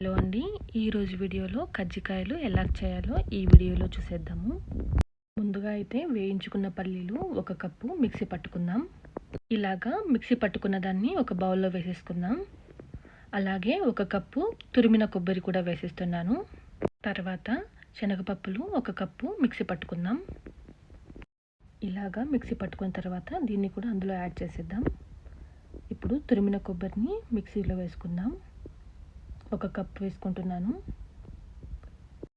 Hello అండి. ఈరోజు వీడియోలో కజ్జికాయలు ఎలా చేయాలో ఈ వీడియోలో చూసేద్దాము. ముందుగా అయితే వేయించుకున్న పల్లీలు ఒక కప్పు మిక్సీ పట్టుకుందాం. ఇలాగా మిక్సీ పట్టుకున్న దాన్ని ఒక బౌల్లో వేసేసుకుందాం. అలాగే ఒక కప్పు తురిమిన కొబ్బరి కూడా వేసేస్తున్నాను. తర్వాత శనగపప్పులు ఒక కప్పు మిక్సీ పట్టుకుందాం. ఇలాగా మిక్సీ పట్టుకున్న తర్వాత దీన్ని కూడా అందులో యాడ్ చేసేద్దాం. ఇప్పుడు తురిమిన కొబ్బరిని మిక్సీలో వేసుకుందాం. ఒక కప్ వేసుకుంటున్నాను.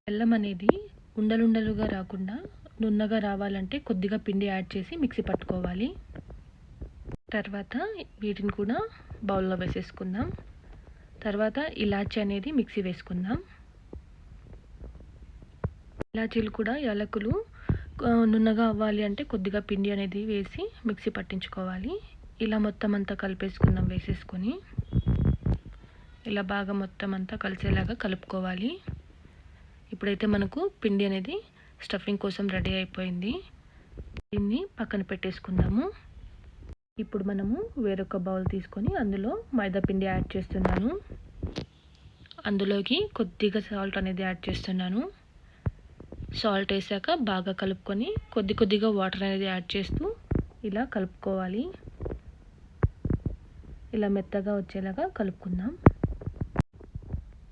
బెల్లం అనేది ఉండలుండలుగా రాకుండా నున్నగా రావాలంటే కొద్దిగా పిండి యాడ్ చేసి మిక్సీ పట్టుకోవాలి. తర్వాత వీటిని కూడా బౌల్లో వేసేసుకుందాం. తర్వాత ఇలాచీ అనేది మిక్సీ వేసుకుందాం. ఇలాచీలు కూడా యాలకులు నున్నగా అవ్వాలి అంటే కొద్దిగా పిండి అనేది వేసి మిక్సీ పట్టించుకోవాలి. ఇలా మొత్తం అంతా కలిపేసుకుందాం వేసేసుకొని. ఇలా బాగా మొత్తం అంతా కలిసేలాగా కలుపుకోవాలి. ఇప్పుడైతే మనకు పిండి అనేది స్టఫింగ్ కోసం రెడీ అయిపోయింది. దీన్ని పక్కన పెట్టేసుకుందాము. ఇప్పుడు మనము వేరొక బౌల్ తీసుకొని అందులో మైదా పిండి యాడ్ చేస్తున్నాను. అందులోకి కొద్దిగా సాల్ట్ అనేది యాడ్ చేస్తున్నాను. సాల్ట్ వేసాక బాగా కలుపుకొని కొద్ది కొద్దిగా వాటర్ అనేది యాడ్ చేస్తూ ఇలా కలుపుకోవాలి. ఇలా మెత్తగా వచ్చేలాగా కలుపుకుందాం.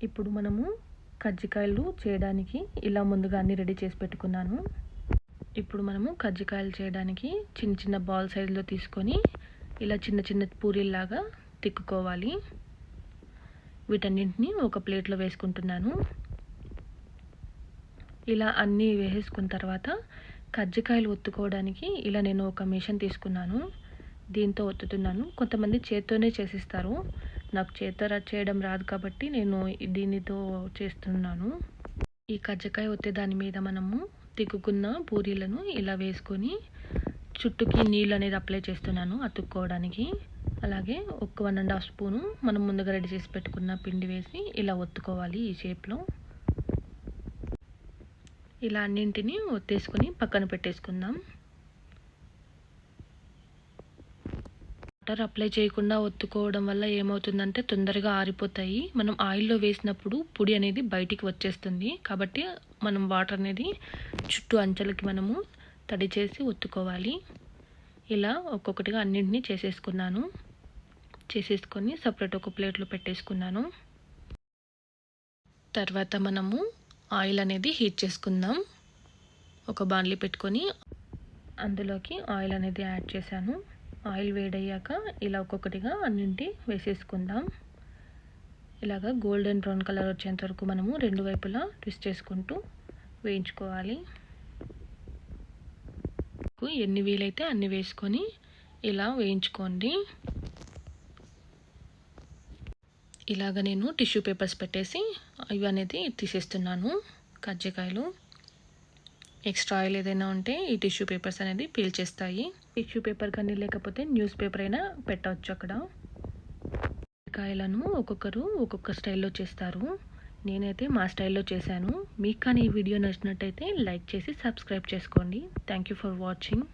ఇప్పుడు మనము కజ్జికాయలు చేయడానికి ఇలా ముందుగా అన్ని రెడీ చేసి పెట్టుకున్నాను. ఇప్పుడు మనము కజ్జికాయలు చేయడానికి చిన్న చిన్న బాల్ సైజులో తీసుకొని ఇలా చిన్న చిన్న పూరీల్లాగా తిక్కుకోవాలి. వీటన్నింటినీ ఒక ప్లేట్లో వేసుకుంటున్నాను. ఇలా అన్నీ వేసేసుకున్న తర్వాత కజ్జికాయలు ఒత్తుకోవడానికి ఇలా నేను ఒక మిషన్ తీసుకున్నాను. దీంతో ఒత్తుతున్నాను. కొంతమంది చేత్తోనే చేసిస్తారు. నాకు చేత చేయడం రాదు కాబట్టి నేను దీనితో చేస్తున్నాను. ఈ కజ్జకాయ ఒత్తే దాని మీద మనము తిక్కుకున్న పూరీలను ఇలా వేసుకొని చుట్టుకి నీళ్ళు అనేది అప్లై చేస్తున్నాను అతుక్కోవడానికి. అలాగే ఒక వన్ అండ్ హాఫ్ స్పూను మనం ముందుగా రెడీ చేసి పెట్టుకున్న పిండి వేసి ఇలా ఒత్తుకోవాలి ఈ షేప్లో. ఇలా అన్నింటినీ ఒత్తేసుకొని పక్కన పెట్టేసుకుందాం. వాటర్ అప్లై చేయకుండా ఒత్తుకోవడం వల్ల ఏమవుతుందంటే తొందరగా ఆరిపోతాయి. మనం ఆయిల్లో వేసినప్పుడు పొడి అనేది బయటికి వచ్చేస్తుంది. కాబట్టి మనం వాటర్ అనేది చుట్టూ అంచెలకి మనము తడి చేసి ఒత్తుకోవాలి. ఇలా ఒక్కొక్కటిగా అన్నింటినీ చేసేసుకున్నాను. చేసేసుకొని సపరేట్ ఒక ప్లేట్లో పెట్టేసుకున్నాను. తర్వాత మనము ఆయిల్ అనేది హీట్ చేసుకుందాం. ఒక బాండ్లీ పెట్టుకొని అందులోకి ఆయిల్ అనేది యాడ్ చేశాను. ఆయిల్ వేడయ్యాక ఇలా ఒక్కొక్కటిగా అన్నింటి వేసేసుకుందాం. ఇలాగ గోల్డెన్ బ్రౌన్ కలర్ వచ్చేంత వరకు మనము రెండు వైపులా ట్విస్ట్ చేసుకుంటూ వేయించుకోవాలి. ఎన్ని వీలైతే అన్ని వేసుకొని ఇలా వేయించుకోండి. ఇలాగ నేను టిష్యూ పేపర్స్ పెట్టేసి ఇవి అనేది తీసేస్తున్నాను. కజ్జికాయలు. ఎక్స్ట్రా ఆయిల్ ఏదైనా ఉంటే ఈ టిష్యూ పేపర్స్ అనేది పీల్చేస్తాయి టిష్యూ పేపర్ కానీ లేకపోతే న్యూస్ పేపర్ అయినా పెట్టవచ్చు అక్కడ. కాయలను ఒక్కొక్కరు ఒక్కొక్క స్టైల్లో చేస్తారు. నేనైతే మా స్టైల్లో చేశాను. మీకు కానీ ఈ వీడియో నచ్చినట్టయితే లైక్ చేసి సబ్స్క్రైబ్ చేసుకోండి. Thank you for watching.